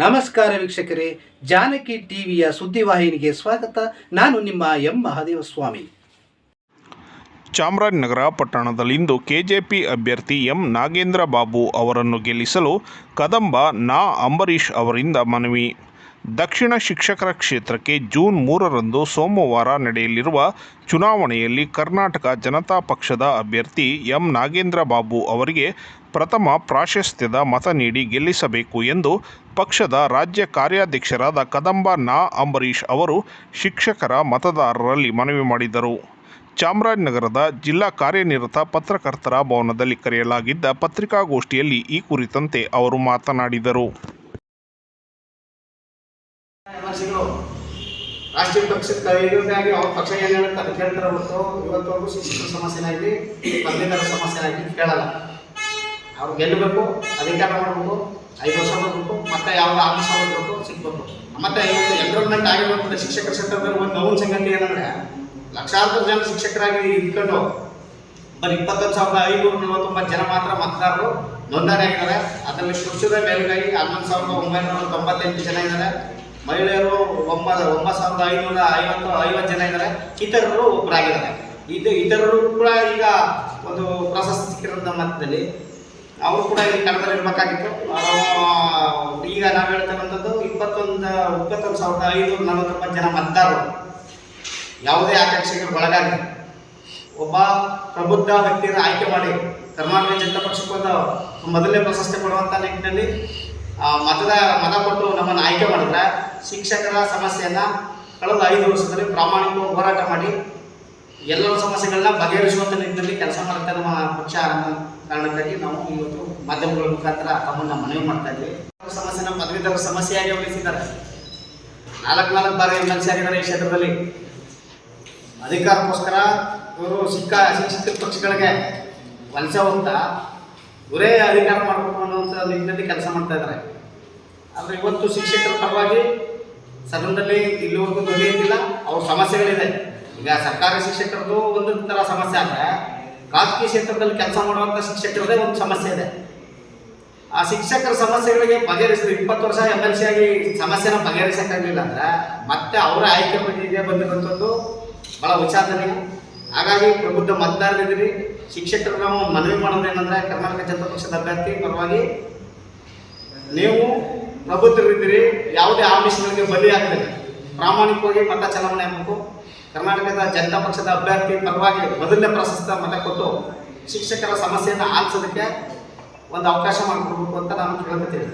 ನಮಸ್ಕಾರ ವೀಕ್ಷಕರೇ, ಜಾನಕಿ ಟಿವಿಯ ಸುದ್ದಿವಾಹಿನಿಗೆ ಸ್ವಾಗತ. ನಾನು ನಿಮ್ಮ ಎಂ ಮಹಾದೇವ ಸ್ವಾಮಿ ಚಾಮರಾಜನಗರ ಪಟ್ಟಣದಲ್ಲಿಂದು ಕೆಜೆಪಿ ಅಭ್ಯರ್ಥಿ ಎಂ ನಾಗೇಂದ್ರ ಬಾಬು ಅವರನ್ನು ಗೆಲ್ಲಿಸಲು ಕದಂಬ ನಾ ಅಂಬರೀಷ್ ಅವರಿಂದ ಮನವಿ. ದಕ್ಷಿಣ ಶಿಕ್ಷಕರ ಕ್ಷೇತ್ರಕ್ಕೆ ಜೂನ್ ಮೂರರಂದು ಸೋಮವಾರ ನಡೆಯಲಿರುವ ಚುನಾವಣೆಯಲ್ಲಿ ಕರ್ನಾಟಕ ಜನತಾ ಪಕ್ಷದ ಅಭ್ಯರ್ಥಿ ಎಂ ನಾಗೇಂದ್ರ ಬಾಬು ಅವರಿಗೆ ಪ್ರಥಮ ಪ್ರಾಶಸ್ತ್ಯದ ಮತ ನೀಡಿ ಗೆಲ್ಲಿಸಬೇಕು ಎಂದು ಪಕ್ಷದ ರಾಜ್ಯ ಕಾರ್ಯಾಧ್ಯಕ್ಷರಾದ ಕದಂಬ ನಾ ಅಂಬರೀಷ್ ಅವರು ಶಿಕ್ಷಕರ ಮತದಾರರಲ್ಲಿ ಮನವಿ ಮಾಡಿದರು. ಚಾಮರಾಜನಗರದ ಜಿಲ್ಲಾ ಕಾರ್ಯನಿರತ ಪತ್ರಕರ್ತರ ಭವನದಲ್ಲಿ ಕರೆಯಲಾಗಿದ್ದ ಪತ್ರಿಕಾಗೋಷ್ಠಿಯಲ್ಲಿ ಈ ಕುರಿತಂತೆ ಅವರು ಮಾತನಾಡಿದರು. ವಿಮರ್ಶೆಗಳು ರಾಷ್ಟ್ರೀಯ ಪಕ್ಷದ ಆಗಿ ಅವ್ರ ಪಕ್ಷ ಏನು ಹೇಳುತ್ತೆ? ಅದಕ್ಕೆ ಹೇಳ್ತಾರೆ ಹೊರತು. ಇವತ್ತವರೆಗೂ ಶಿಕ್ಷಕರ ಸಮಸ್ಯೆನಾಗಲಿ ಪದವೀಧರ ಸಮಸ್ಯೆನಾಗಲಿ ಕೇಳಲ್ಲ. ಅವ್ರು ಗೆಲ್ಲಬೇಕು, ಅಧಿಕಾರ ಮಾಡಬೇಕು, ಐದು ವರ್ಷ ಬರಬೇಕು ಮತ್ತೆ ಯಾವ ಆಫೀಸ್ ಬರಬೇಕು ಸಿಗ್ಬೇಕು. ಮತ್ತೆ ಇವತ್ತು ಎನ್ರೋಲ್ಮೆಂಟ್ ಆಗಿರೋದ್ರಿಂದ ಶಿಕ್ಷಕರ ಕ್ಷೇತ್ರದಲ್ಲಿ ಒಂದು ನೋವು ಸಂಗತಿ ಏನಂದ್ರೆ, ಲಕ್ಷಾಂತರ ಜನ ಶಿಕ್ಷಕರಾಗಿ ಇಟ್ಕೊಂಡು ಬರೀ ಇಪ್ಪತ್ತೊಂದು ಸಾವಿರದ ಐನೂರ ನಲವತ್ತೊಂಬತ್ತು ಜನ ಮಾತ್ರ ಮತದಾರರು ನೋಂದಣಿ ಆಗಿದ್ದಾರೆ. ಅದರಲ್ಲಿ ಶುಚಿದ ಮೇಲುಗೈ ಹನ್ನೊಂದು ಸಾವಿರದ ಒಂಬೈನೂರ ತೊಂಬತ್ತೆಂಟು ಜನ ಇದ್ದಾರೆ. ಮಹಿಳೆಯರು ಒಂಬತ್ತು ಒಂಬತ್ತು ಸಾವಿರದ ಐನೂರ ಐವತ್ತು ಐವತ್ತು ಜನ ಇದ್ದಾರೆ. ಇತರರು ಒಬ್ಬರಾಗಿದ್ದಾರೆ ಇದು ಇತರರು ಕೂಡ ಈಗ ಒಂದು ಪ್ರಶಸ್ತಿ ಸಿಕ್ಕಿರೋಂಥ ಮಟ್ಟದಲ್ಲಿ ಅವರು ಕೂಡ ಈ ಕಣದಲ್ಲಿ ಇರಬೇಕಾಗಿತ್ತು. ಈಗ ನಾವು ಹೇಳ್ತಕ್ಕಂಥದ್ದು ಇಪ್ಪತ್ತೊಂದು ಇಪ್ಪತ್ತೊಂದು ಸಾವಿರದ ಐನೂರ ನಲವತ್ತೊಂಬತ್ತು ಜನ ಮತದಾರರು. ಯಾವುದೇ ಆಕಾಂಕ್ಷೆಗೆ ಒಳಗಾಗಿ ಒಬ್ಬ ಪ್ರಬುದ್ಧ ವ್ಯಕ್ತಿಯನ್ನು ಆಯ್ಕೆ ಮಾಡಿ ಕರ್ನಾಟಕ ಜನತಾ ಪಕ್ಷಕ್ಕೊಂದು ಮೊದಲನೇ ಪ್ರಶಸ್ತಿ ಕೊಡುವಂಥ ನಿಟ್ಟಿನಲ್ಲಿ ಮತದ, ಮತ ಕೊಟ್ಟು ನಮ್ಮನ್ನು ಆಯ್ಕೆ ಮಾಡಿದ್ರೆ ಶಿಕ್ಷಕರ ಸಮಸ್ಯೆಯನ್ನು ಕಳೆದ ಐದು ವರ್ಷದಲ್ಲಿ ಪ್ರಾಮಾಣಿಕವಾಗಿ ಹೋರಾಟ ಮಾಡಿ ಎಲ್ಲರ ಸಮಸ್ಯೆಗಳನ್ನ ಬಗೆಹರಿಸುವಂಥ ನಿಟ್ಟಿನಲ್ಲಿ ಕೆಲಸ ಮಾಡುತ್ತೆ ನಮ್ಮ ಪಕ್ಷ ಕಾರಣಕ್ಕಾಗಿ ನಾವು ಇವತ್ತು ಮಾಧ್ಯಮಗಳ ಮುಖಾಂತರ ತಮ್ಮನ್ನು ಮನವಿ ಮಾಡ್ತಾ ಇದ್ದೀವಿ ಸಮಸ್ಯೆನ ಪದವೀಧರ ಸಮಸ್ಯೆಯಾಗಿ ಉಳಿಸಿದ್ದಾರೆ ನಾಲ್ಕು ನಾಲ್ಕು ಬಾರಿ ಎಂ ಎಲ್ ಈ ಕ್ಷೇತ್ರದಲ್ಲಿ. ಅಧಿಕಾರಕ್ಕೋಸ್ಕರ ಇವರು ಸಿಕ್ಕ ಶಿಕ್ಷಕ ಪಕ್ಷಗಳಿಗೆ ವಲಸೆ ಹೋಗ್ತಾ ಇವರೇ ಅಧಿಕಾರ ಮಾಡಬೇಕು ಅನ್ನುವಂಥ ನಿಟ್ಟಿನಲ್ಲಿ ಕೆಲಸ ಮಾಡ್ತಾ ಇದ್ದಾರೆ. ಆದರೆ ಇವತ್ತು ಶಿಕ್ಷಕರ ಪರವಾಗಿ ಸದನದಲ್ಲಿ ಇಲ್ಲಿವರೆಗೂ ದೊರೆಯುತ್ತಿಲ್ಲ ಅವ್ರ ಸಮಸ್ಯೆಗಳಿದೆ. ಈಗ ಸರ್ಕಾರಿ ಶಿಕ್ಷಕರದ್ದು ಒಂದು ಥರ ಸಮಸ್ಯೆ ಆದರೆ ಖಾಸಗಿ ಕ್ಷೇತ್ರದಲ್ಲಿ ಕೆಲಸ ಮಾಡುವಂಥ ಶಿಕ್ಷಕರದೇ ಒಂದು ಸಮಸ್ಯೆ ಇದೆ. ಆ ಶಿಕ್ಷಕರ ಸಮಸ್ಯೆಗಳಿಗೆ ಬಗೆಹರಿಸಿದ್ರು ಇಪ್ಪತ್ತು ವರ್ಷ ಎಂ ಎಲ್ ಸಿ ಆಗಿ ಸಮಸ್ಯೆನ ಬಗೆಹರಿಸಕ್ಕಾಗಲಿಲ್ಲ ಅಂದ್ರೆ ಮತ್ತೆ ಅವರ ಆಯ್ಕೆ ಬಗ್ಗೆ ಬಂದಿರುವಂಥದ್ದು ಬಹಳ ವಿಚಾರದನೀಯ ಹಾಗಾಗಿ ಪ್ರಬುದ್ಧ ಮತದಾರರಿದ್ದೀರಿ ಶಿಕ್ಷಕರು ನಾವು ಮನವಿ ಮಾಡೋದು ಏನಂದ್ರೆ ಕರ್ನಾಟಕ ಜನತಾ ಪಕ್ಷದ ಅಭ್ಯರ್ಥಿ ಪರವಾಗಿ ನೀವು ಪ್ರಬುದ್ಧರಿದ್ದೀರಿ ಯಾವುದೇ ಆಮಿಷಗಳಿಗೆ ಬಲಿಯಾಗದೆ ಪ್ರಾಮಾಣಿಕವಾಗಿ ಮತ ಚಲಾವಣೆ ಆಗಬೇಕು. ಕರ್ನಾಟಕದ ಜನತಾ ಪಕ್ಷದ ಅಭ್ಯರ್ಥಿ ಪರವಾಗಿ ಮೊದಲನೇ ಪ್ರಶಸ್ತ ಮತ ಕೊಟ್ಟು ಶಿಕ್ಷಕರ ಸಮಸ್ಯೆಯನ್ನು ಆಲಿಸೋದಕ್ಕೆ ಒಂದು ಅವಕಾಶ ಮಾಡಿಕೊಡ್ಬೇಕು ಅಂತ ನಾನು ಕೇಳ್ಕೊತೀನಿ.